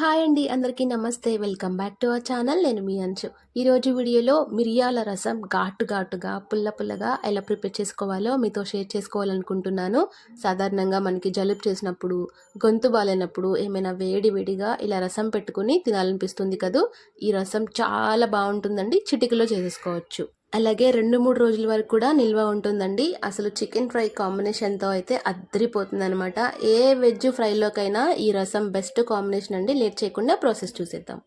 Hi అండి అందరికీ నమస్తే. Welcome back to our channel. నేను మీ అంచు. ఈరోజు వీడియోలో మిరియాల రసం ఘాటు ఘాటుగా పుల్ల పుల్లగా ఎలా ప్రిపేర్ చేసుకోవాలో మీతో షేర్ చేసుకోవాలనుకుంటున్నాను. సాధారణంగా మనకి జలుబు చేసినప్పుడు గొంతు బాగాలేనప్పుడు ఏమైనా వేడి వేడిగా ఇలా రసం పెట్టుకుని తినాలనిపిస్తుంది కదూ? ఈ రసం చాలా బాగుంటుందండి. చిటికలో చేసేసుకోవచ్చు. అలాగే రెండు మూడు రోజుల వరకు కూడా నిల్వ ఉంటుందండి. అసలు చికెన్ ఫ్రై కాంబినేషన్తో అయితే అద్దరిపోతుంది అనమాట ఏ వెజ్ ఫ్రైలోకైనా ఈ రసం బెస్ట్ కాంబినేషన్ అండి. లేట్ చేయకుండా ప్రాసెస్ చూసేద్దాం.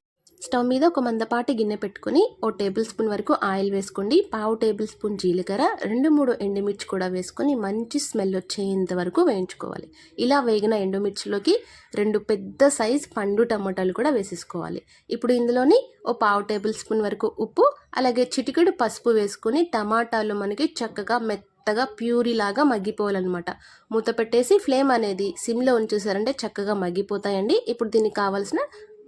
స్టవ్ మీద ఒక మందపాటి గిన్నె పెట్టుకుని ఓ టేబుల్ స్పూన్ వరకు ఆయిల్ వేసుకోండి. పావు టేబుల్ స్పూన్ జీలకర్ర రెండు మూడు ఎండుమిర్చి కూడా వేసుకొని మంచి స్మెల్ వచ్చేంత వరకు వేయించుకోవాలి. ఇలా వేగిన ఎండుమిర్చిలోకి రెండు పెద్ద సైజ్ పండు టమాటాలు కూడా వేసేసుకోవాలి. ఇప్పుడు ఇందులోని ఓ పావు టేబుల్ స్పూన్ వరకు ఉప్పు అలాగే చిటికెడు పసుపు వేసుకొని టమాటాలు మనకి చక్కగా మెత్తగా ప్యూరీ లాగా మగ్గిపోవాలన్నమాట. మూత పెట్టేసి ఫ్లేమ్ అనేది సిమ్లో ఉంచేసారంటే చక్కగా మగ్గిపోతాయండి. ఇప్పుడు దీనికి కావాల్సిన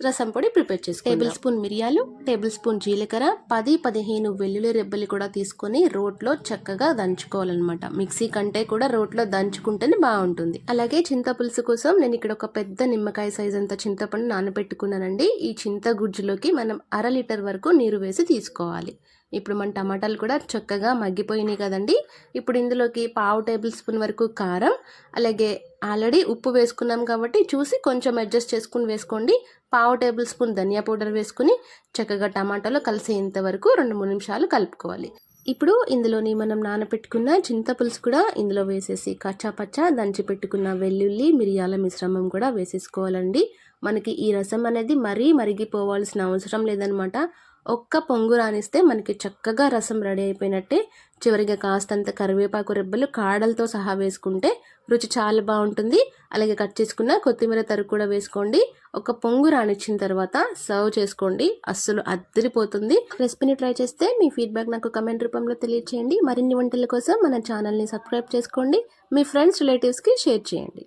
రసం పొడి ప్రిపేర్ చేసుకో టేబుల్ స్పూన్ మిరియాలు టేబుల్ స్పూన్ జీలకర్ర పది పదిహేను వెల్లుల్లి రెబ్బలు కూడా తీసుకొని రోట్లో చక్కగా దంచుకోవాలన్నమాట. మిక్సీ కంటే కూడా రోట్లో దంచుకుంటేనే బాగుంటుంది. అలాగే చింతపులుసు కోసం నేను ఇక్కడ ఒక పెద్ద నిమ్మకాయ సైజ్ అంత చింతపండు నానబెట్టుకున్నానండి. ఈ చింత గుజ్జులోకి మనం అర లీటర్ వరకు నీరు వేసి తీసుకోవాలి. ఇప్పుడు మన టమాటాలు కూడా చక్కగా మగ్గిపోయినాయి కదండి. ఇప్పుడు ఇందులోకి పావు టేబుల్ స్పూన్ వరకు కారం అలాగే ఆల్రెడీ ఉప్పు వేసుకున్నాం కాబట్టి చూసి కొంచెం అడ్జస్ట్ చేసుకుని వేసుకోండి. పావు టేబుల్ స్పూన్ ధనియా పౌడర్ వేసుకుని చక్కగా టమాటాలో కలిసేంత వరకు రెండు మూడు నిమిషాలు కలుపుకోవాలి. ఇప్పుడు ఇందులోని మనం నానపెట్టుకున్న చింతపులుసు కూడా ఇందులో వేసేసి కచ్చాపచ్చా దంచి పెట్టుకున్న వెల్లుల్లి మిరియాల మిశ్రమం కూడా వేసేసుకోవాలండి. మనకి ఈ రసం అనేది మరీ మరిగిపోవాల్సిన అవసరం లేదనమాట. ఒక్క పొంగు రానిస్తే మనకి చక్కగా రసం రెడీ అయిపోయినట్టే చివరిగా కాస్తంత కరివేపాకు రెబ్బలు కాడలతో సహా వేసుకుంటే రుచి చాలా బాగుంటుంది. అలాగే కట్ చేసుకున్న కొత్తిమీర తరుగు కూడా వేసుకోండి. ఒక పొంగు రానిచ్చిన తర్వాత సర్వ్ చేసుకోండి. అస్సలు అద్దరిపోతుంది రెసిపీని ట్రై చేస్తే మీ ఫీడ్బ్యాక్ నాకు కమెంట్ రూపంలో తెలియచేయండి. మరిన్ని వంటల కోసం మన ఛానల్ని సబ్స్క్రైబ్ చేసుకోండి. మీ ఫ్రెండ్స్ రిలేటివ్స్కి షేర్ చేయండి.